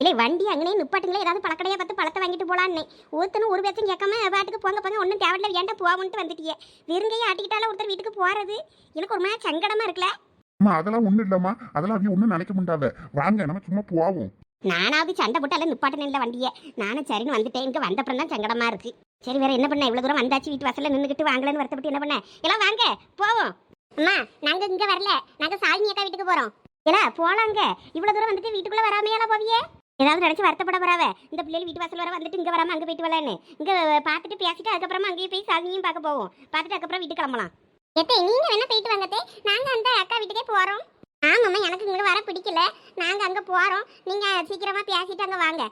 இல்லை வண்டி அங்கனே நிப்பாட்டுங்களே ஏதாவது பழக்கடையை பார்த்து பழத்தை வாங்கிட்டு போலான்னு. ஒருத்தனும் ஒரு பேச்சும் கேட்காம பாட்டுக்கு போங்க போங்க ஒன்றும் தேவையில்ல ஏன்டா போவோன்ட்டு வந்துட்டியே. வெறுங்கையை ஆட்டிக்கிட்டால ஒருத்தர் வீட்டுக்கு போறது? எனக்கு ஒரு மாதிரி சங்கடமா இருக்குல்ல. அம்மா அதெல்லாம் ஒண்ணும் இல்லம்மா. அதெல்லாம் அவங்க ஒண்ணும் நினைக்க முடியாத வாங்க நம்ம சும்மா போவோம். நானாவது சண்டை போட்டு அல்ல நிப்பாட்டினில்ல வண்டியை. நானும் சரின்னு வந்துட்டேன். இங்கே வந்தப்புறம் தான் சங்கடமா இருக்கு. சரி வேற என்ன பண்ண? இவ்வளோ தூரம் வந்தாச்சு வீட்டு வாசல்ல நின்றுக்கிட்டு வாங்கலன்னு வருத்தப்பட்டு என்ன பண்ண? எல்லாம் வாங்க போவோம். அம்மா நாங்க இங்க வரல. நாங்க சாலினி அக்கா வீட்டுக்கு போறோம். இல்ல போலாங்க. இவ்வளவு தூரம் வந்துட்டு வீட்டுக்குள்ள வராமையால போவியே? ஏதாவது நினைச்சு வருத்தப்பட வராவ இந்த பிள்ளைகள் வீட்டு வாசல் வர வந்துட்டு இங்க வராம அங்க போயிட்டு வரலான்னு. இங்க பார்த்துட்டு பேசிட்டு அதுக்கப்புறமா அங்கேயே போய் சாலினியும் பார்க்க போவோம். பார்த்துட்டு அதுக்கப்புறம் வீட்டுக்கு கிளம்பலாம். எத்தே நீங்க வேணா போயிட்டு வாங்கத்தே நாங்க அந்த அக்கா வீட்டுக்கே போறோம். ஆமாம்மா எனக்கு இங்க வர பிடிக்கல. நாங்க அங்க போறோம். நீங்க சீக்கிரமா பேசிட்டு அங்க வாங்க.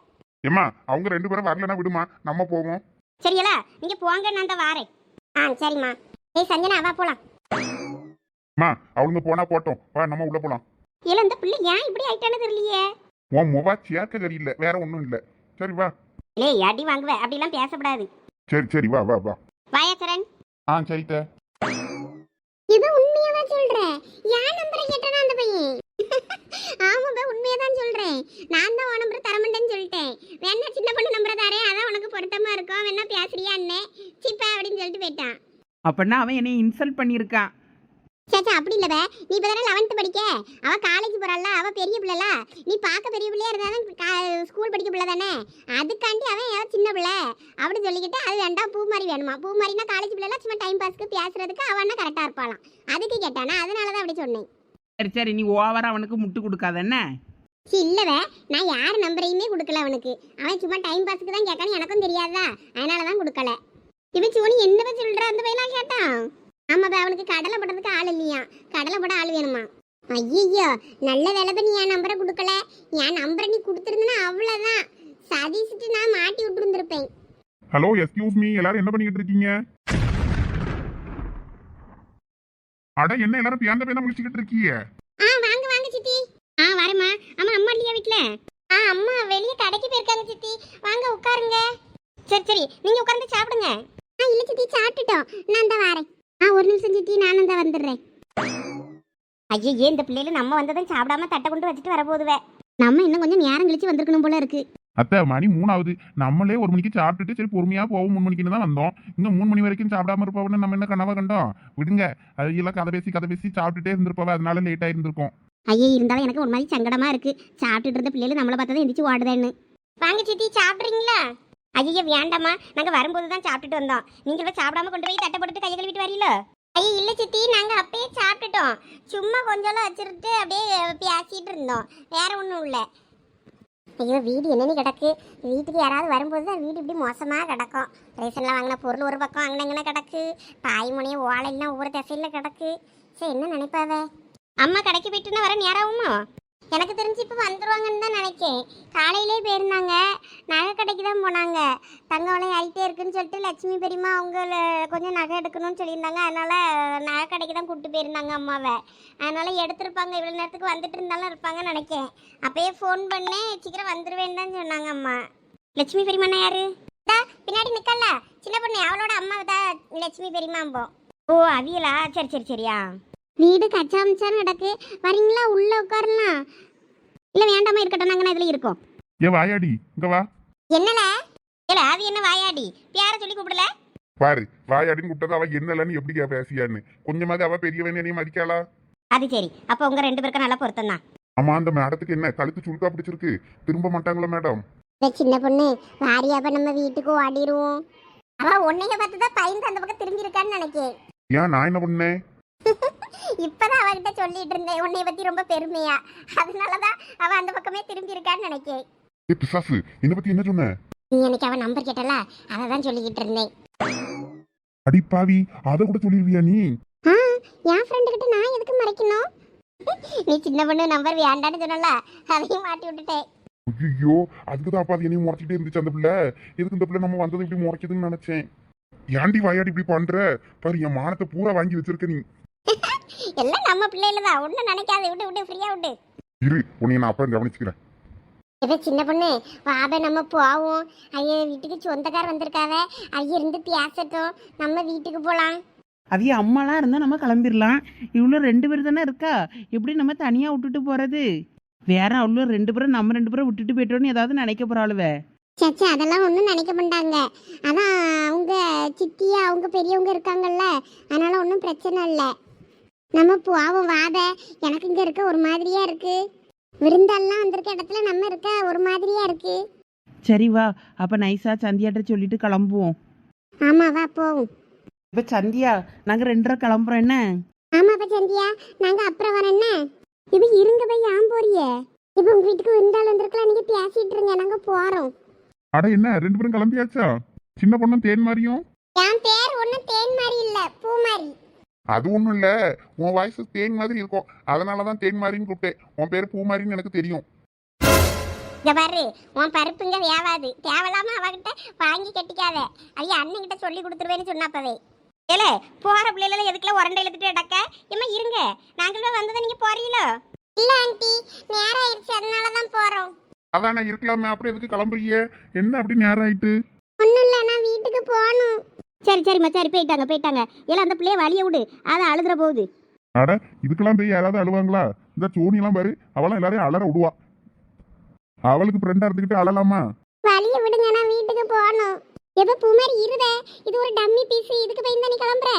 ஏம்மா அவங்க ரெண்டு பேரும் வரலன்னா விடுமா? நம்ம போவோம். சரிங்களா நீங்க போங்க நான் தான் வாரேன். ஆ சரிம்மா. ஏய் சஞ்சனா வா போலாம். அம்மா அவளுங்க போனா போட்டோம். வா நம்ம உள்ள போலாம். இல்ல இந்த பிள்ளை ஏன் இப்படி ஆயிட்டானு தெரியலையே. உன் முவா சேர்க்க சரியில்லை வேற ஒண்ணும் இல்ல. சரி வா. ஏய் அடி வாங்குவ அப்படிலாம் பேசக்கூடாது சரி சரி வா வா வா. வாயாச்சரன் ஆ சரித்த. இது உண்மையா தான் சொல்றேன். யார் நம்பரை கேட்டானா அந்த பையன்? ஆமாப்பா உண்மையா தான் சொல்றேன். நான் தான் உன் நம்பர் தரமாட்டேன்னு சொல்லிட்டேன். வேணா சின்ன பொண்ணு நம்பரை தரேன். அதான் உனக்கு பொருத்தமா இருக்கும். வேணா பேசுறியா அண்ணே? சிப்பா அப்படின்னு சொல்லிட்டு போயிட்டான். அப்படின்னா அவன் என்னை இன்சல்ட் பண்ணியிருக்கான். சேச்சா அப்படி இல்ல பே நீ இப்போ தானே லெவன்த்து படிக்க? அவ காலேஜ் போறாள்ல அவ பெரிய பிள்ளைல? நீ பார்க்க பெரிய பிள்ளையா இருந்தாலும் ஸ்கூல் படிக்க பிள்ளை தானே? அதுக்காண்டி அவன் ஏதோ சின்ன பிள்ளை. அப்படி சொல்லிக்கிட்டு அது வேண்டாம் பூ மாதிரி வேணுமா? பூ மாதிரினா காலேஜ் பிள்ளைல சும்மா டைம் பாஸ்க்கு பேசுறதுக்கு அவனா கரெக்டாக இருப்பாளாம்? அதுக்கு கேட்டானா. அதனால தான் அப்படி சொன்னேன். சரி சரி. நீ ஓவரா அவனுக்கு முட்டு கொடுக்காத என்ன? இல்லவே நான் யார் நம்பரையுமே கொடுக்கல அவனுக்கு. அவன் சும்மா டைம் பாஸ்க்கு தான் கேட்கான்னு எனக்கும் தெரியாதா? அதனால தான் கொடுக்கல. இவன் சோனி என்னவே சொல்ற? அந்த பையனா கேட்டான். ஆமாப்பா அவனுக்கு கடலை போடுறதுக்கு ஆள் இல்லையா? கடலை போட ஆள் வேணுமா? ஐயோ நல்ல வேலை நீ என் நம்பரை கொடுக்கல. என் நம்பரை நீ கொடுத்துருந்தனா அவ்வளோதான் சதீஷ்ட்டு நான் மாட்டி விட்டுருந்துருப்பேன். ஹலோ எஸ்கியூஸ் மீ எல்லாரும் என்ன பண்ணிக்கிட்டு இருக்கீங்க? அட என்ன எல்லாரும் பேந்த பேந்த முடிச்சுக்கிட்டு இருக்கீங்க ஆ வாங்க வாங்க சித்தி. ஆ வரேம்மா. ஆமா அம்மா இல்லையா வீட்ல? ஆ அம்மா வெளியே கடைக்கு போயிருக்காங்க சித்தி. வாங்க உட்காருங்க. சரி சரி நீங்க உட்கார்ந்து சாப்பிடுங்க. ஆ இல்ல சித்தி சாப்பிட்டுட்டோம். நான் தான் வரேன். ஆ ஒரு நிமிஷம் சித்தி நானும் தான் வந்துடுறேன். ஐயோ இந்த பிள்ளைல நம்ம வந்ததும் சாப்பிடாம தட்டை கொண்டு வச்சுட்டு வரப்போதுவே நம்ம இன்னும் கொஞ்சம் நேரம் கழிச்சு வந்திருக்கணும் போல இருக்கு. அத்தை மணி மூணாவது. நம்மளே ஒரு மணிக்கு சாப்பிட்டுட்டு சரி பொறுமையா போவோம் மூணு மணிக்குன்னு தான் வந்தோம். இன்னும் மூணு மணி வரைக்கும் சாப்பிடாம இருப்பவன்னு நம்ம என்ன கனவா கண்டோம்? விடுங்க. அது எல்லாம் கதை பேசி கதை பேசி சாப்பிட்டுட்டே இருந்திருப்பவ அதனால லேட் ஆயிருந்திருக்கும். ஐயே இருந்தாலும் எனக்கு ஒரு மாதிரி சங்கடமா இருக்கு. சாப்பிட்டுட்டு இருந்த பிள்ளைகள் நம்மளை பார்த்தா எந்திரிச்சு ஓடுதேன்னு. வாங்க சித்தி சாப்பிட்றீங்களா? ஐயோ வேண்டாம்மா. நாங்கள் வரும்போது தான் சாப்பிட்டுட்டு வந்தோம். நீங்களும் சாப்பிடாம கொண்டு போய் தட்டை போட்டுட்டு கையை கழுவிட்டு வரீங்களோ? ஐயோ இல்லை சித்தி நாங்கள் அப்பயே சாப்பிட்டுட்டோம். சும்மா கொஞ்சம் வச்சுருட்டு அப்படியே பேசிட்டு இருந்தோம். வேற ஒன்றும் இல்லை. ஐயோ வீடு என்னன்னு கிடக்கு. வீட்டுக்கு யாராவது வரும்போது தான் வீடு இப்படி மோசமாக கிடக்கும். ரேஷனில் வாங்கின பொருள் ஒரு பக்கம் அங்கனங்கன கிடக்கு. பாய்மொழியும் ஓலையெல்லாம் ஒவ்வொரு திசையில் கிடக்கு. சரி என்ன நினைப்பாவே அம்மா கடைக்கு போயிட்டுன்னா வர நேரம் ஆகுமா? எனக்கு தெரிஞ்சு இப்போ வந்துடுவாங்கன்னு தான் நினைக்கேன். காலையிலே போயிருந்தாங்க. நகை கடைக்கு தான் போனாங்க. தங்க விலை ஆகிட்டே இருக்குன்னு சொல்லிட்டு லட்சுமி பெரியம்மா அவங்க கொஞ்சம் நகை எடுக்கணும்னு சொல்லியிருந்தாங்க. அதனால் நகை கடைக்கு தான் கூப்பிட்டு போயிருந்தாங்க அம்மாவை. அதனால் எடுத்திருப்பாங்க. இவ்வளோ நேரத்துக்கு வந்துட்டு இருந்தாலும் இருப்பாங்கன்னு நினைக்கேன். அப்போயே ஃபோன் பண்ணேன் சீக்கிரம் வந்துடுவேன்னு தான் சொன்னாங்க அம்மா. லட்சுமி பெரியம்மா யாரு? பின்னாடி நிக்கல சின்ன பொண்ணு அவளோட அம்மாவை தான் லட்சுமி பெரியம்மா ஓ அவியலா? சரி சரி சரியா? வீடு கச்சாமிச்சான்னு கிடக்கு. வரீங்களா? உள்ள உட்காரலாம் இல்ல வேண்டாமா இருக்கட்டும். நாங்க இதுல இருக்கோம்? ஏ வாயாடி. இங்க வா. என்னல? இல்ல அது என்ன? வாயாடி. பேர சொல்லி கூப்பிடல? பாரு வாயாடின்னு கூப்பிட்டது அவ என்னலன்னு எப்படி பேசியான்னு. கொஞ்சமாவது அவ பெரியவன் என்னைய மதிக்காளா? அது சரி. அப்ப உங்க ரெண்டு பேருக்கும் நல்ல பொருத்தம் தான். ஆமா அந்த மேடத்துக்கு என்ன? கழுத்து சுருக்கா பிடிச்சிருக்கு. திரும்ப மாட்டாங்களா மேடம்? சின்ன பொண்ணு வாரியாப்ப நம்ம வீட்டுக்கு ஓடிடுவோம். அவ உன்னைய பார்த்து தான் பயந்து அந்த பக்கம் திரும்பி இருக்கான்னு நினைக்கேன். ஏன் நான் என்ன பண்ணேன்? இப்பதான் அவகிட்ட சொல்லிட்டு இருந்தேன் உன்னைய பத்தி ரொம்ப பெருமையா. அதனாலதான் அவ அந்த பக்கமே திரும்பி இருக்கான்னு நினைக்கேன். ஏ பிசாசு என்னை பத்தி என்ன சொன்ன? நீ எனக்கு அவன் நம்பர் கேட்டல? அதை தான் சொல்லிக்கிட்டு இருந்தேன். அடி பாவி அதை கூட சொல்லிருவியா நீ? என் ஃப்ரெண்டு கிட்ட நான் எதுக்கு மறைக்கணும்? நீ சின்ன பொண்ணு நம்பர் வேண்டான்னு சொன்னல அதையும் மாட்டி விட்டுட்டேன். ஐயோ அதுக்கு தான் அப்பா அது என்னையும் முறைச்சிட்டே இருந்துச்சு அந்த பிள்ளை. எதுக்கு இந்த பிள்ளை நம்ம வந்தது இப்படி முறைக்குதுன்னு நினைச்சேன். ஏன்டி வாயாடி இப்படி பண்ற? பாரு என் மானத்தை பூரா வாங்கி வச்சிருக்க நீ. எல்லாம் நம்ம பிள்ளைல தான் ஒன்றும் நினைக்காத விட்டு விட்டு ஃப்ரீயா விட்டு இரு உன்னை நான் அப்புறம் கவனிச்சுக்கிறேன். இதை சின்ன பொண்ணு வாப நம்ம போவோம். ஐயா வீட்டுக்கு சொந்தக்கார் வந்திருக்காவ ஐயா இருந்து பேசட்டும் நம்ம வீட்டுக்கு போலாம். அவிய அம்மாலாம் இருந்தால் நம்ம கிளம்பிடலாம். இவ்வளோ ரெண்டு பேர் தானே இருக்கா? எப்படி நம்ம தனியாக விட்டுட்டு போகிறது வேற அவ்வளோ ரெண்டு பேரும் நம்ம ரெண்டு பேரும் விட்டுட்டு போயிட்டோன்னு ஏதாவது நினைக்க போறாளுவே சச்சா அதெல்லாம் ஒன்றும் நினைக்க மாட்டாங்க. அதான் அவங்க சித்தியா அவங்க பெரியவங்க இருக்காங்கல்ல. அதனால ஒன்றும் பிரச்சனை இல்லை. நம்ம போவோம் வாத. எனக்கு இங்கே இருக்க ஒரு மாதிரியா இருக்கு. விருந்தெல்லாம் வந்திருக்க இடத்துல நம்ம இருக்க ஒரு மாதிரியா இருக்கு. சரி வா அப்ப நைஸா சந்தியாட்ட சொல்லிட்டு கிளம்புவோம். ஆமா வா போவோம். இப்ப சந்தியா நாங்க ரெண்டரை கிளம்புறோம் என்ன? ஆமாப்பா சந்தியா நாங்க அப்புறம் வரேன் என்ன? இப்போ இருங்க போய் ஏன் போறியே இப்போ உங்க வீட்டுக்கு விருந்தாள் வந்திருக்கலாம் நீங்க பேசிட்டு இருங்க நாங்க போறோம். அட என்ன ரெண்டு பேரும் கிளம்பியாச்சா? சின்ன பொண்ணும் தேன் மாதிரியும் என் பேர் ஒன்றும் தேன் மாதிரி இல்ல பூ மாதிரி அது ஒண்ணும் இல்ல. உன் வாய்ஸ் தேன் மாதிரி இருக்கும். அதனாலதான் தேன் மாதிரின்னு கூப்பிட்டேன். உன் பேர் பூ மாதிரின்னு எனக்கு தெரியும். இங்க பாரு உன் பருப்புங்க வேவாது. தேவையில்லாம அவகிட்ட வாங்கி கட்டிக்காத. ஐயா அண்ணன் கிட்ட சொல்லி கொடுத்துருவேன்னு சொன்னாப்பவே. ஏலே போற பிள்ளைல எதுக்குல உரண்டை இழுத்துட்டு அடக்க ஏமா இருங்க. நாங்களும் வந்ததை நீங்க போறீங்களோ? இல்ல ஆண்டி. நேரம் ஆயிடுச்சு. அதனால தான் போறோம். அதானே இருக்கலாமே. அப்புறம் எதுக்கு கிளம்புறீங்க? என்ன அப்படி நேரம் ஆயிட்டு? ஒன்றும் இல்லை நான் வீட்டுக்கு போகணும். சரி சரிம்மா சரி போயிட்டாங்க போயிட்டாங்க. எல்லாம் அந்த பிள்ளைய வழிய விடு. அதை அழுதுற போகுது. அட இதுக்கெல்லாம் போய் யாராவது அழுவாங்களா? இந்த சோனி எல்லாம் பாரு அவளாம் எல்லாரையும் அலற விடுவா. அவளுக்கு ஃப்ரெண்டா இருந்துகிட்டு அழலாமா? வழிய விடுங்க நான் வீட்டுக்கு போகணும். எப்ப பூமாரி இருதே. இது ஒரு டம்மி பீஸ் இதுக்கு போய் நீ கிளம்புற?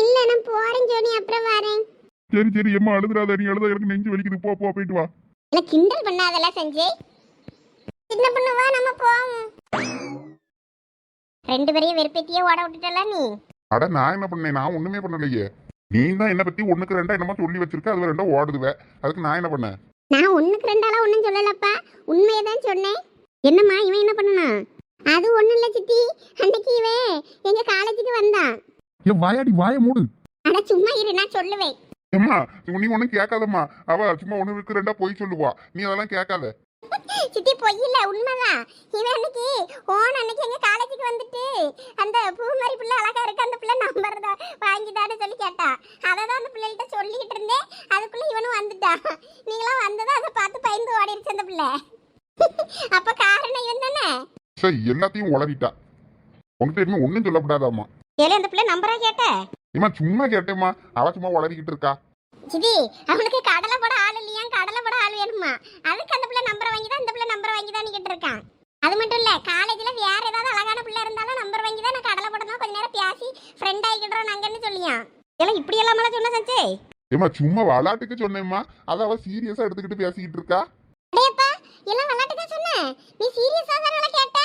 இல்ல நான் போறேன் ஜோனி அப்புறம் வரேன். சரி சரி எம்மா அழுதுறாத நீ அழுத எனக்கு நெஞ்சு வலிக்குது. போ போ போயிட்டு வா. இல்ல கிண்டல் பண்ணாதல சஞ்சய். சின்ன பொண்ணு வா நம்ம போவோம். ரெண்டு பேரையும் வெறுப்பேத்தியே ஓட விட்டுட்டல நீ? அட நான் என்ன பண்ணேன்? நான் ஒண்ணுமே பண்ணலையே. நீ தான் என்ன பத்தி ஒண்ணுக்கு ரெண்டா என்னமோ சொல்லி வச்சிருக்க அது ரெண்டா ஓடுதுவே. அதுக்கு நான் என்ன பண்ணேன்? நான் ஒண்ணுக்கு ரெண்டாலாம் ஒன்றும் சொல்லலப்பா. உண்மையை தான் சொன்னேன். என்னம்மா இவன் என்ன பண்ணனா? அது ஒண்ணும் இல்ல சித்தி. அன்னைக்கு இவன் எங்க காலேஜுக்கு வந்தான். என் வாயாடி வாய மூடு. அட சும்மா இரு நான் சொல்லுவேன். ஏம்மா நீ ஒன்றும் கேட்காதம்மா. அவ சும்மா ஒண்ணுக்கு ரெண்டா போய் சொல்லுவா. நீ அதெல்லாம் கேட்காத. சித்தி பொய் இல்ல உண்மைதான். இவன் அன்னைக்கு ஓன் அன்னைக்கு எங்க காலேஜுக்கு வந்துட்டு அந்த பூ மாதிரி பிள்ளை அழகா இருக்கு அந்த பிள்ளை நம்பர் வாங்கிட்டான்னு சொல்லி கேட்டா. அதை தான் அந்த பிள்ளைகிட்ட சொல்லிக்கிட்டு இருந்தேன். அதுக்குள்ள இவனும் வந்துட்டான். நீங்களாம் வந்ததை அதை பார்த்து பயந்து ஓடிடுச்சு அந்த பிள்ளை. அப்ப காரணம் இவன் தானே? சரி எல்லாத்தையும் உளறிட்டா. உன்கிட்ட இன்னும் ஒன்றும் சொல்லப்படாதாம்மா. ஏலே அந்த பிள்ளை நம்பரா கேட்ட? இம்மா சும்மா கேட்டேம்மா. அவ சும்மா உளறிக்கிட்டு இருக்கா. சிதி அவனுக்கு கடலை போட ஆள் இல்லையா? கடலை போட ஆள் வேணுமா? அதுக்கு அந்த பிள்ளை நம்பர் வாங்கி தான் இந்த பிள்ளை நம்பர் வாங்கி தான் கேட்டு இருக்கான். அது மட்டும் இல்ல காலேஜ்ல வேற ஏதாவது அழகான பிள்ளை இருந்தாலும் நம்பர் வாங்கி தான் நான் கடலை போடணும் கொஞ்ச நேரம் பேசி ஃப்ரெண்ட் ஆகிக்கிடுறோம் நாங்கன்னு சொல்லியான்? எல்லாம் இப்படி எல்லாம் சொன்ன சஞ்சே ஏம்மா சும்மா விளாட்டுக்கு சொன்னேம்மா. அதை அவ சீரியஸா எடுத்துக்கிட்டு பேசிக்கிட்டு இருக்கா? அடேப்பா எல்லாம் விளையாட்டுக்கா சொன்னேன் நீ சீரியஸா தானே கேட்ட?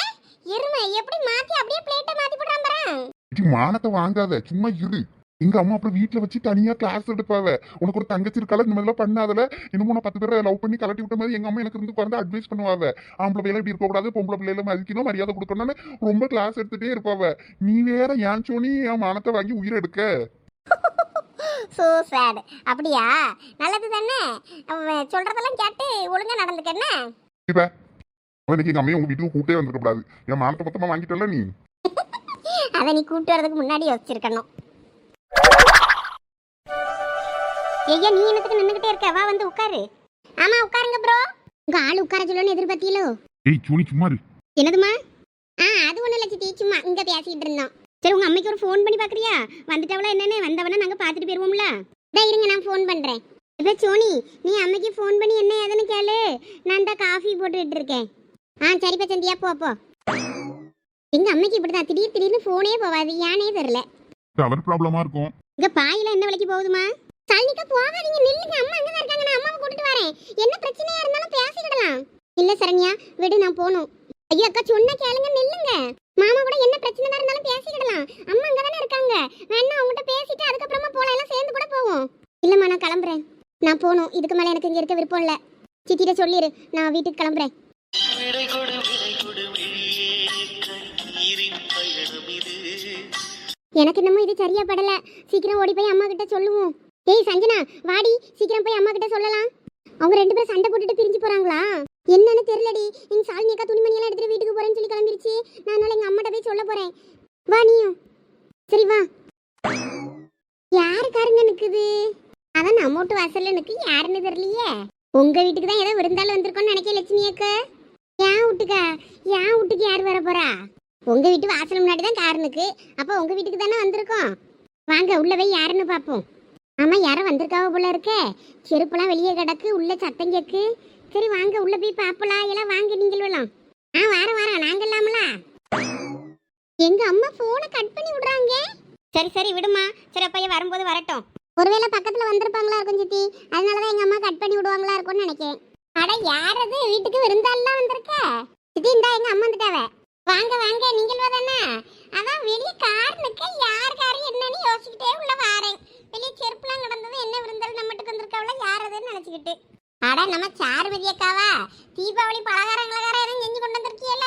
எருமை எப்படி மாத்தி அப்படியே பிளேட்டை மாத்தி போடுறான் பாரு மானத்தை வாங்காத சும்மா இரு. எங்க அம்மா அப்புறம் வீட்டுல வச்சு தனியா கிளாஸ் எடுப்பாவ. உனக்கு ஒரு தங்கச்சி இருக்கால இந்த மாதிரிலாம் பண்ணாதல. இன்னும் நான் பத்து பேரை லவ் பண்ணி கலட்டி விட்ட மாதிரி எங்க அம்மா எனக்கு இருந்து உட்கார்ந்து அட்வைஸ் பண்ணுவாவ. ஆம்பளை பிள்ளைல இப்படி இருக்கக்கூடாது பொம்பளை பிள்ளைல மதிக்கணும் மரியாதை கொடுக்கணும்னு ரொம்ப கிளாஸ் எடுத்துட்டே இருப்பாவ. நீ வேற ஏன் சோனி என் மானத்தை வாங்கி உயிர் எடுக்க? சோ சேட் அப்படியா? நல்லது தானே? சொல்றதெல்லாம் கேட்டு ஒழுங்கா நடந்துக்க என்ன? இப்ப அவனுக்கு எங்க அம்மையை உங்க வீட்டுக்கு கூட்டே வந்திருக்க கூடாது. என் மானத்தை மொத்தமா வாங்கிட்டல நீ? அதை நீ கூட்டு வரதுக்கு முன்னாடி யோசிச்சிருக்கணும். ஐயா நீ என்னத்துக்கு நின்னுகிட்டே இருக்க? வா வந்து உட்காரு. ஆமா உட்காருங்க ப்ரோ உங்க ஆள் உட்கார சொல்லணும்னு எதிர்பார்த்தீங்களோ ஏய் சோனி சும்மா இரு. என்னதுமா ஆ அது ஒண்ணும் இல்ல சித்தி சும்மா இங்க பேசிட்டு இருந்தோம். சரி உங்க அம்மைக்கு ஒரு ஃபோன் பண்ணி பாக்குறியா? வந்துட்டவளா என்னன்னு வந்தவன நாங்க பாத்துட்டு போயிருவோம்ல? இதா இருங்க நான் ஃபோன் பண்றேன். இப்ப சோனி நீ அம்மைக்கு ஃபோன் பண்ணி என்ன ஏதுன்னு கேளு. நான் தான் காஃபி போட்டுக்கிட்டு இருக்கேன். ஆ சரிப்பா சந்தியா போ போ. எங்க அம்மைக்கு இப்படிதான். திடீர் திடீர்னு ஃபோனே போவாது ஏனே தெரியல. டவர் ப்ராப்ளமா இருக்கும். இங்க பாயில என்ன விலைக்கு போகுதுமா? சல்னிக்கா போகாதீங்க நில்லுங்க. அம்மா அங்க தான் இருக்காங்க. நான் அம்மாவை கூட்டிட்டு வரேன். என்ன பிரச்சனையா இருந்தாலும் பேசிக்கிடலாம். இல்ல சரண்யா விடு நான் போகணும். ஐயோ அக்கா சொன்ன கேளுங்க நில்லுங்க. மாமா கூட என்ன பிரச்சனை தான் இருந்தாலும் பேசிக்கிடலாம். அம்மா அங்க தானே இருக்காங்க. வேணா அவங்ககிட்ட பேசிட்டு அதுக்கப்புறமா போலாம். எல்லாம் சேர்ந்து கூட போவோம். இல்லம்மா நான் கிளம்புறேன். நான் போகணும். இதுக்கு மேல எனக்கு இங்க இருக்க விருப்பம் இல்ல. சித்திட்ட சொல்லிடு நான் வீட்டுக்கு கிளம்புறேன். எனக்கு என்னமோ இது சரியா படல. சீக்கிரம் ஓடி போய் அம்மா கிட்ட சொல்லுவோம். ஏய் சஞ்சனா வாடி சீக்கிரம் போய் அம்மா கிட்ட சொல்லலாம். அவங்க ரெண்டு பேரும் சண்டை போட்டுட்டு பிரிஞ்சு போறாங்களா? என்னன்னு தெரியலடி. எங்க சாலினி அக்கா துணிமணி எல்லாம் எடுத்துட்டு வீட்டுக்கு போறேன்னு சொல்லி கிளம்பிருச்சு. நான் அதனால எங்க அம்மாட்ட போய் சொல்ல போறேன். வா நீயும். சரி வா. யாருக்காருங்க நிக்குது? அதான் நம்ம வீட்டு வாசல்ல நிக்கு. யாருன்னு தெரியலையே. உங்க வீட்டுக்கு தான் ஏதோ விருந்தாலும் வந்திருக்கோம்னு நினைக்க லட்சுமி அக்கா. ஏன் வீட்டுக்கா? ஏன் வீட்டுக்கு யார் வர போறா? உங்க வீட்டு வாசல் முன்னாடி தான் கார் நிக்கு. அப்ப உங்க வீட்டுக்கு தானே வந்திருக்கோம். வாங்க உள்ள போய் யாருன்னு பாப்போம் ஆமா யாரும் வந்திருக்காவ போல இருக்கே. செருப்பெல்லாம் வெளியே கிடக்கு உள்ள சத்தம் கேக்கு. சரி வாங்க உள்ள போய் பாப்பலாம் எல்லாம் வாங்க நீங்கள் எல்லாம். ஆ வார வாரம். நாங்க இல்லாமலா? எங்க அம்மா போனை கட் பண்ணி விடுறாங்க. சரி சரி விடுமா சரி அப்பைய வரும்போது வரட்டும். ஒருவேளை பக்கத்துல வந்திருப்பாங்களா இருக்கும் சித்தி? அதனாலதான் எங்க அம்மா கட் பண்ணி விடுவாங்களா இருக்கும்னு நினைக்கிறேன். அட யாரது வீட்டுக்கு விருந்தாள்லாம் வந்திருக்க. சித்தி இந்தா எங்க அம்மா வந்துட்டாவே? வாங்க வாங்க நீங்கள் தானே அதான் வெளியே கார் நிக்க. யார் கார் என்னன்னு யோசிச்சுக்கிட்டே உள்ள வாரேன். வெளியே செருப்புலாம் கிடந்தது என்ன விருந்தாலும் நம்மட்டுக்கு வந்திருக்காவல யார் அதுன்னு நினைச்சுக்கிட்டு. அட நம்ம சாருமதி அக்காவா? தீபாவளி பலகாரம் கலகாரம் எதுவும் செஞ்சு கொண்டு வந்திருக்கீல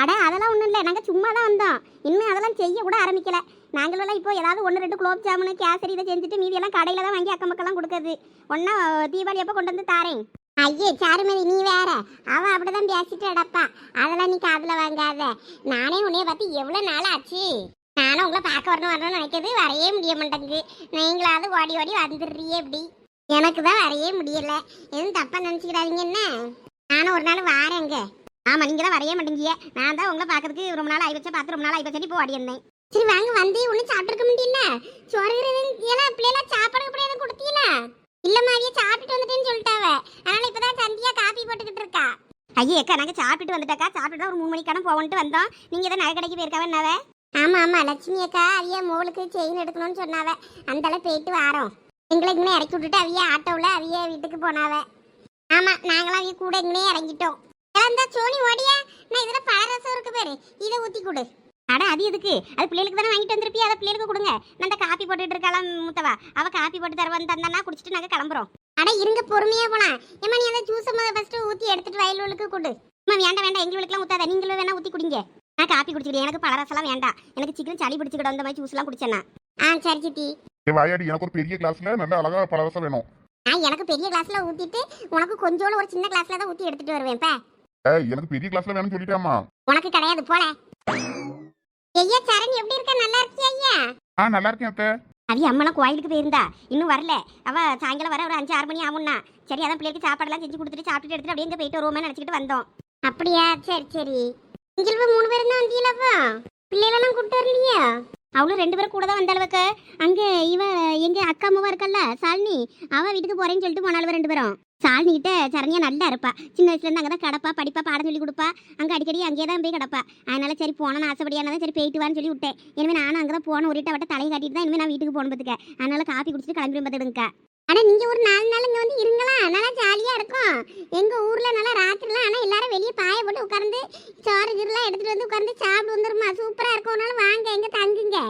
அட அதெல்லாம் ஒன்றும் இல்லை. நாங்கள் சும்மா தான் வந்தோம். இன்னும் அதெல்லாம் செய்ய கூட ஆரம்பிக்கல. நாங்களெல்லாம் இப்போ ஏதாவது ஒன்று ரெண்டு குலோப் ஜாமுன் கேசரி இதை செஞ்சுட்டு மீதி எல்லாம் தான் வாங்கி அக்கம் பக்கம்லாம் கொடுக்குறது. ஒன்றா தீபாவளி அப்போ கொண்டு வந்து தாரேன். ஐயே சாருமதி நீ வேற. அவ அப்படிதான் பேசிட்டாடப்பா அதெல்லாம் நீ காதுல வாங்காத. நானே உன்னைய பார்த்து எவ்வளவு நாள் ஆச்சு நானும் உங்களை பார்க்க வரணும் வரணும்னு நினைக்கிறது வரையே முடிய மாட்டேங்குது. நீங்களாவது ஓடி ஓடி வந்துடுறியே இப்படி. எனக்கு தான் வரையே முடியல. எதுவும் தப்பா நினைச்சுக்கிறாதீங்க என்ன? நானும் ஒரு நாள் வாரேங்க. ஆமா நீங்க தான் வரைய மாட்டேங்கிய. நான் தான் உங்களை பார்க்கறதுக்கு ரொம்ப நாள் ஆகி வச்சா பார்த்து ரொம்ப நாள் ஆகி வச்சு இப்போ ஓடி இருந்தேன் சரி வாங்க வந்து ஒன்றும் சாப்பிட்டுருக்க முடியல சோறு எல்லாம் பிள்ளைலாம் சாப்பாடு கொடுத்தீங்களா? இல்லம்மா அவிய சாப்பிட்டுட்டு வந்துட்டேன்னு சொல்லிட்டாவ. அதனால இப்பதான் சந்தியா காபி போட்டுக்கிட்டு இருக்கா. ஐயே அக்கா நாங்க சாப்பிட்டுட்டு வந்துட்டாக்கா சாப்பிட்டு ஒரு மூணு மணிக்கான போகணுட்டு வந்தோம். நீங்க தான் நகை கடைக்கு போயிருக்காவ என்னவ? ஆமா ஆமா லட்சுமி அக்கா அவிய மோளுக்கு செயின் எடுக்கணும்னு சொன்னாவ. அந்த அளவு போயிட்டு வாரோம். எங்களை இங்கே இறக்கி விட்டுட்டு அவிய ஆட்டோவில் அவிய வீட்டுக்கு போனாவ. ஆமா நாங்களாம் அவிய கூட இங்கே இறங்கிட்டோம். அந்த சோனி ஓடியா? நான் இதுல பழரசம் இருக்கு பேரு. இதை ஊத்தி கொடு. அட அது எதுக்கு? அது பிள்ளைகளுக்கு தானே வாங்கிட்டு வந்திருப்பியா? அதை பிள்ளைகளுக்கு கொடுங்க. நான் அந்த காப்பி போட்டுட்டு இருக்கலாம் முத்தவா. அவ காப்பி போட்டு தருவான்னு தந்தானா குடிச்சிட்டு நாங்க கிளம்புறோம். அட இருங்க பொறுமையா போலாம். ஏமா நீ அந்த ஜூஸ் ஃபர்ஸ்ட் ஊத்தி எடுத்துட்டு வயலுக்கு கொடு. அம்மா வேண்டாம் வேண்டாம். எங்களுக்குலாம் ஊத்தாத. நீங்களும் வேணா ஊத்தி குடிங்க. நான் காப்பி குடிச்சிக்கிறேன். எனக்கு பழரசம்லாம் வேண்டாம். எனக்கு சீக்கிரம் சளி பிடிச்சிக்கிடும் அந்த மாதிரி ஜூஸ்லாம் குடிச்சேன்னா ஆ சரி சித்தி. வாயாடி எனக்கு ஒரு பெரிய கிளாஸ்ல நல்ல அழகா பலரசம் வேணும். நான் எனக்கு பெரிய கிளாஸ்ல ஊத்திட்டு உனக்கு கொஞ்சோண்டு ஒரு சின்ன கிளாஸ்ல தான் ஊத்தி எடுத்துட்டு வருவேன் பா. ஏய் எனக்கு பெரிய கிளாஸ்ல வேணும்னு சொல்லிட்டாமா உனக்கு கிடையாது போல. ஐயா சரண் எப்படி இருக்க? நல்லா இருக்கியா ஐயா? ஆ நல்லா இருக்கேன் அத்தை. அவி அம்மாலாம் கோயிலுக்கு போயிருந்தா. இன்னும் வரல. அவ சாயங்காலம் வர ஒரு அஞ்சு ஆறு மணி ஆகும்னா. சரி அதான் பிள்ளைக்கு சாப்பாடெல்லாம் செஞ்சு கொடுத்துட்டு சாப்பிட்டுட்டு எடுத்துட்டு அப்படியே இங்க போயிட்டு வருவோமே நினைச்சிட்டு வந்தோம். அப்படியா? சரி சரி. இங்க போய் மூணு பேரும் தான் வந்தீங்களப்பா பிள்ளைகளெல்லாம் கூப்பிட்டு வரலையா? அவளும் ரெண்டு பேரும் கூட தான் வந்தாளுவக்க அங்கே இவ எங்க அக்கா அம்மாவா இருக்கல்ல சாலினி அவ வீட்டுக்கு போறேன்னு சொல்லிட்டு போனாளுவ ரெண்டு பேரும். சாலினி கிட்ட சரணியா நல்லா இருப்பா. சின்ன வயசுல இருந்து அங்கதான் கிடப்பா படிப்பா பாடம் சொல்லி கொடுப்பா. அங்க அடிக்கடி அங்கேயே தான் போய் கிடப்பா. அதனால சரி போனேன்னு ஆசைப்படியானதான் சரி போயிட்டு வான்னு சொல்லி விட்டேன். இனிமே நானும் அங்கதான் போன ஒரு வட்ட தலையை காட்டிட்டு தான் இனிமேல் நான் வீட்டுக்கு போகணும் பார்த்துக்க அதனால காப்பி குடிச்சிட்டு கிளம்பி பார்த்துடுங்கக்கா ஆனா நீங்க ஒரு நாலு நாள் இங்க வந்து இருங்களா நல்லா ஜாலியா இருக்கும். எங்க ஊர்ல நல்லா ராத்திரிலாம் ஆனா எல்லாரும் வெளியே பாய போட்டு உட்கார்ந்து சோறு கீரெல்லாம் எடுத்துட்டு வந்து உட்கார்ந்து சாப்பிட்டு வந்துருமா. சூப்பரா இருக்கும். ஒரு நாள் வாங்க எங்க தங்குங்க.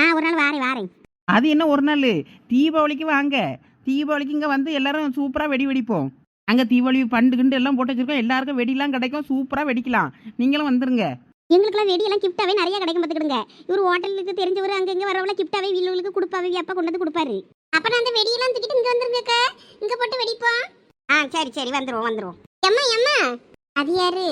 ஆ ஒரு நாள் வாரேன் வாரேன். அது என்ன ஒரு நாள்? தீபாவளிக்கு வாங்க. தீபாவளிக்கு இங்கே வந்து எல்லாரும் சூப்பராக வெடி வெடிப்போம். அங்கே தீபாவளி பண்டு கிண்டு எல்லாம் போட்டு வச்சிருக்கோம். எல்லாருக்கும் வெடிலாம் கிடைக்கும். சூப்பராக வெடிக்கலாம். நீங்களும் வந்துருங்க. எங்களுக்குலாம் வெடியெல்லாம் கிஃப்டாவே நிறைய கிடைக்கும் பார்த்துக்கிடுங்க. இவர் ஹோட்டலுக்கு தெரிஞ்சவர் அங்க இங்க வரவங்கள கிஃப்டாவே வீட்டுக்கு கொடுப்பாவே அப்பா கொண்டு வந்து கொடுப்பாரு. அப்ப நான் அந்த வெடியெல்லாம் தூக்கிட்டு இங்க வந்துருங்க இங்க போட்டு வெடிப்போம். ஆ சரி சரி வந்துருவோம் வந்துருவோம். எம்மா எம்மா? அது யாரு?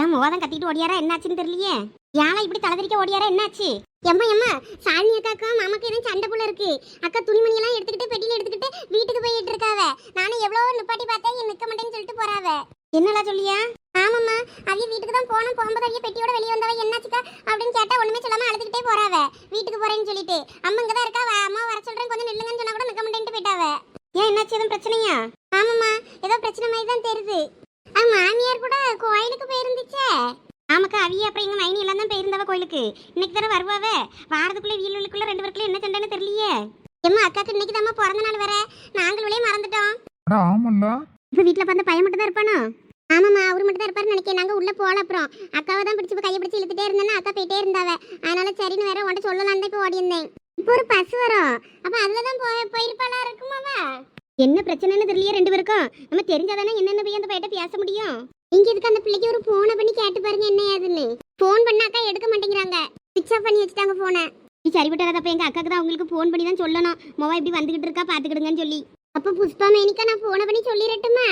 ஏன் மோதம் கத்திட்டு ஓடியாரா? என்னாச்சுன்னு தெரியலையே. யாழை இப்படி தலைதறிக்க ஓடியாரா? என்னாச்சு? எம்மா எம்மா சாலினி அக்காக்கும் மாமாக்கு எதுவும் சண்டை போல இருக்கு. அக்கா துணிமணி எல்லாம் எடுத்துக்கிட்டு பெட்டியில் எடுத்துக்கிட்டு வீட்டுக்கு போயிட்டு இருக்காவ. நானும் எவ்வளோ நிப்பாட்டி பார்த்தேன் இங்கே நிற்க மாட்டேன்னு சொல்லிட்டு போறாவ. என்னடா சொல்லியா? ஆமாம்மா. அவிய வீட்டுக்கு தான் போனோம் போகும்போது அவிய பெட்டியோட வெளியே வந்தவ என்னாச்சுக்கா அப்படின்னு கேட்டா ஒண்ணுமே சொல்லாம அழுதுகிட்டே போறாவ. வீட்டுக்கு போறேன்னு சொல்லிட்டு. அம்மா இங்க தான் இருக்கா அம்மா வர சொல்றேன். கொஞ்சம் நில்லுங்கன்னு சொன்னா கூட நிக்க முடியேன்ட்டு போயிட்டாவ. ஏன் என்னாச்சு? எதுவும் பிரச்சனையா? ஆமாம்மா. ஏதோ பிரச்சனை மாதிரி தான் தெரியுது. ஆ மாமியார் கூட கோயிலுக்கு போயிருந்துச்சே. ஆமாக்கா அவிய அப்புறம் எங்க மைனி எல்லாம் தான் போயிருந்தவ கோயிலுக்கு. இன்னைக்கு தர வருவாவ? வாரத்துக்குள்ளே வீலுக்குள்ள ரெண்டு பேருக்குள்ள என்ன சண்டைன்னு தெரியலையே. எம்மா அக்காக்கு இன்னைக்கு தான் பிறந்த நாள் வர நாங்களும் மறந்துட்டோம். அட இப்போ வீட்டில் பார்த்த பையன் மட்டும் தான் இருப்பானோ? ஆமாம்மா அவர் மட்டும் தான் இருப்பாரு நினைக்கிறேன். நாங்க உள்ளே போகல அப்புறம். அக்காவை தான் பிடிச்சி கையை பிடிச்சி இழுத்துட்டே இருந்தேன்னா அக்கா போயிட்டே இருந்தாவ. அதனால சரின்னு வேற உன்ட்ட சொல்லலான்னு தான் இப்போ ஓடி இருந்தேன் இப்போ ஒரு பஸ் வரும். அப்போ அதில் தான் போய் போயிருப்பாளா இருக்குமாவா என்ன பிரச்சனைன்னு தெரியலையே ரெண்டு பேருக்கும். நம்ம தெரிஞ்சாதானே என்னென்ன போய் அந்த பையிட்ட பேச முடியும்? நீங்க இதுக்கு அந்த பிள்ளைக்கு ஒரு ஃபோனை பண்ணி கேட்டு பாருங்க என்ன ஏதுன்னு. ஃபோன் பண்ணாக்கா எடுக்க மாட்டேங்கிறாங்க. ஸ்விட்ச் ஆஃப் பண்ணி வச்சுட்டாங்க ஃபோனை நீ சரிப்பட்டு வராதப்ப எங்க அக்காக்கு தான் உங்களுக்கு ஃபோன் பண்ணி தான் சொல்லணும். மொவா இப்படி வந்துகிட்டு இருக்கா பார்த்துக்கிடுங்கன்னு சொல்லி. அப்ப புஷ்பா மேனிக்கா நான் போன பண்ணி சொல்லிடட்டுமா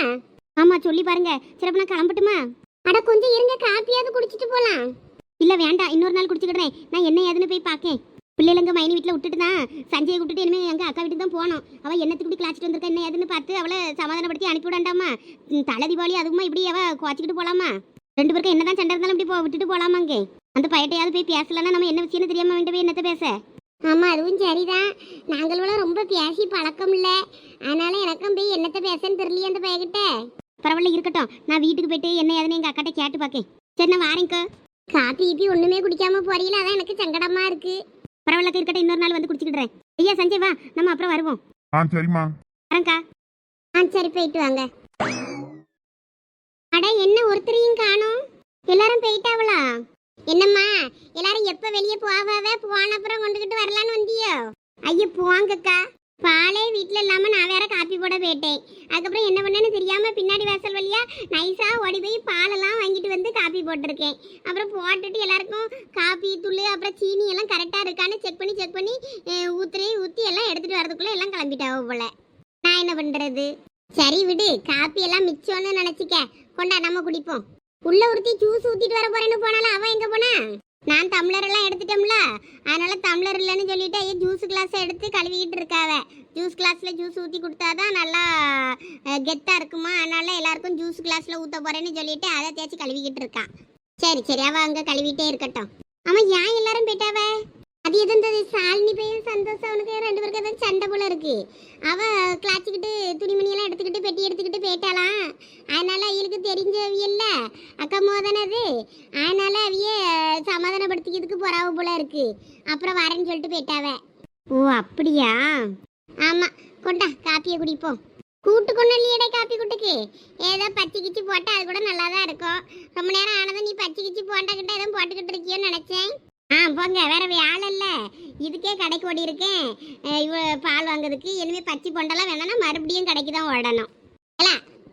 ஆமா சொல்லி பாருங்க. சிறப்பு நான் கிளம்பட்டுமா? அட கொஞ்சம் இருங்க காப்பியாவது குடிச்சிட்டு போலாம். இல்ல வேண்டாம். இன்னொரு நாள் குடிச்சுக்கிடுறேன். நான் என்ன ஏதுன்னு போய் பார்க்கேன் பிள்ளைங்க மைனி வீட்டில் விட்டுட்டு தான் சஞ்சயை விட்டுட்டு இனிமேல் எங்கள் அக்கா வீட்டுக்கு தான் போனோம். அவள் என்னத்துக்கு இப்படி கிளாச்சிட்டு வந்திருக்கா என்ன ஏதுன்னு பார்த்து அவளை சமாதானப்படுத்தி அனுப்பி விடாண்டாமா? தலை தீபாவளி அதுக்குமா இப்படி அவள் குவாச்சிக்கிட்டு போகலாமா ரெண்டு பேருக்கும் என்னதான் சண்டை இருந்தாலும் இப்படி போ விட்டுட்டு போகலாமாங்க அந்த பையட்டையாவது போய் பேசலன்னா நம்ம என்ன விஷயம்னு தெரியாம வேண்டிய போய் என்னத்தை பேச? ஆமா அதுவும் சரிதான். நாங்களும் ரொம்ப பேசி பழக்கம் இல்ல அதனால எனக்கும் போய் என்னத்த பேசன்னு தெரியலையே அந்த பையகிட்ட பரவாயில்ல இருக்கட்டும். நான் வீட்டுக்கு போயிட்டு என்ன ஏதுன்னு எங்க அக்காட்ட கேட்டு பார்க்கேன் சரி நான் வாரேங்க காப்பி ஈப்பி ஒண்ணுமே குடிக்காம போறீங்களா அதான் எனக்கு சங்கடமா இருக்கு. பரவாயில்ல இருக்கட்டும். இன்னொரு நாள் வந்து குடிச்சுக்கிடுறேன். ஐயா சஞ்சய் வா. நம்ம அப்புறம் வருவோம். ஆ சரிம்மா. வரேன்க்கா. ஆ சரி போயிட்டு வாங்க. அட என்ன ஒருத்தரையும் காணோம்? எல்லாரும் போயிட்டாவளா? என்னம்மா? எப்ப வெளியே போவாவ? போன அப்புறம் கொண்டுகிட்டு வரலான்னு வந்தியோ? ஐயோ போங்கக்கா. பாலே வீட்டில் இல்லாமல் நான் வேற காப்பி போட போயிட்டேன். அதுக்கப்புறம் என்ன பண்ணேன்னு தெரியாம பின்னாடி வாசல் வழியா நைஸா ஓடி போய் பாலெல்லாம் வாங்கிட்டு வந்து காப்பி போட்டிருக்கேன். அப்புறம் போட்டுட்டு எல்லாருக்கும் காப்பி துள் அப்புறம் சீனி எல்லாம் கரெக்டாக இருக்கான்னு செக் பண்ணி செக் பண்ணி அஹ், ஊற்றி எல்லாம் எடுத்துட்டு வரதுக்குள்ள எல்லாம் கிளம்பிட்டாவோ போல. நான் என்ன பண்றது? சரி விடு காப்பி எல்லாம் மிச்சம்னு நினச்சிக்க. கொண்டா நம்ம குடிப்போம். உள்ள ஒருத்தி ஜூஸ் ஊத்திட்டு வர போறேன்னு போனாலும் அவ எங்க போனா? நான் டம்ளரெல்லாம் எடுத்துட்டோம்ல. அதனால டம்ளர் இல்லைன்னு சொல்லிட்டு ஐயா ஜூஸ் கிளாஸ் எடுத்து கழுவிக்கிட்டு இருக்காவ. ஜூஸ் கிளாஸில் ஜூஸ் கொடுத்தா கொடுத்தாதான் நல்லா கெத்தாக இருக்குமா? அதனால எல்லாருக்கும் ஜூஸ் கிளாஸில் ஊற்ற போகிறேன்னு சொல்லிட்டு அதை தேய்ச்சி கழுவிக்கிட்டு இருக்கான். சரி சரி அவள் அங்கே கழுவிட்டே இருக்கட்டும். ஆமாம் ஏன் எல்லாரும் போயிட்டாவே? அது எது இந்த சாலினி பையன் சந்தோஷம் அவனுக்கு ரெண்டு பேருக்கு ஏதாவது சண்டை போல இருக்கு. அவ கிளாச்சிக்கிட்டு துணிமணி எல்லாம் எடுத்துக்கிட்டு பெட்டி எடுத்துக்கிட்டு போயிட்டாளாம். அதனால அவளுக்கு தெரிஞ்சவியல்ல அக்கா மோதனது அதனால அவிய சமாதானப்படுத்திக்கிறதுக்கு போறாவ போல இருக்கு. அப்புறம் வரேன்னு சொல்லிட்டு போயிட்டாவ. ஓ அப்படியா? ஆமா. கொண்டா காப்பியை குடிப்போம் கூட்டு கொண்டு இல்லையடா காப்பி கூட்டுக்கு. ஏதோ பச்சை கிச்சி போட்டா அது கூட நல்லா தான் இருக்கும். ரொம்ப நேரம் ஆனதும் நீ பச்சை கிச்சி போட்டாக்கிட்ட எதுவும் போட்டுக்கிட்டு இருக்கியோன்னு நினைச்சேன். ஆ போங்க வேற ஆள் இல்ல. இதுக்கே கடைக்கு ஓடி இருக்கேன் இவ பால் வாங்குறதுக்கு. இனிமே பச்சை பொண்டெல்லாம் வேணாம்னா மறுபடியும் கடைக்கு தான் ஓடணும். இல்ல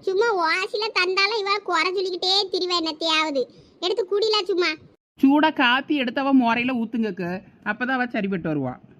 சும்மா வாசில தந்தாலும் இவ குறை சொல்லிக்கிட்டே திரிவா என்னத்தையாவது. எடுத்து குடில சும்மா. சூடாக காத்தி எடுத்தவ முறையில முறையில் அப்பதான் அவ சரிபட்டு வருவான் சரிப்பட்டு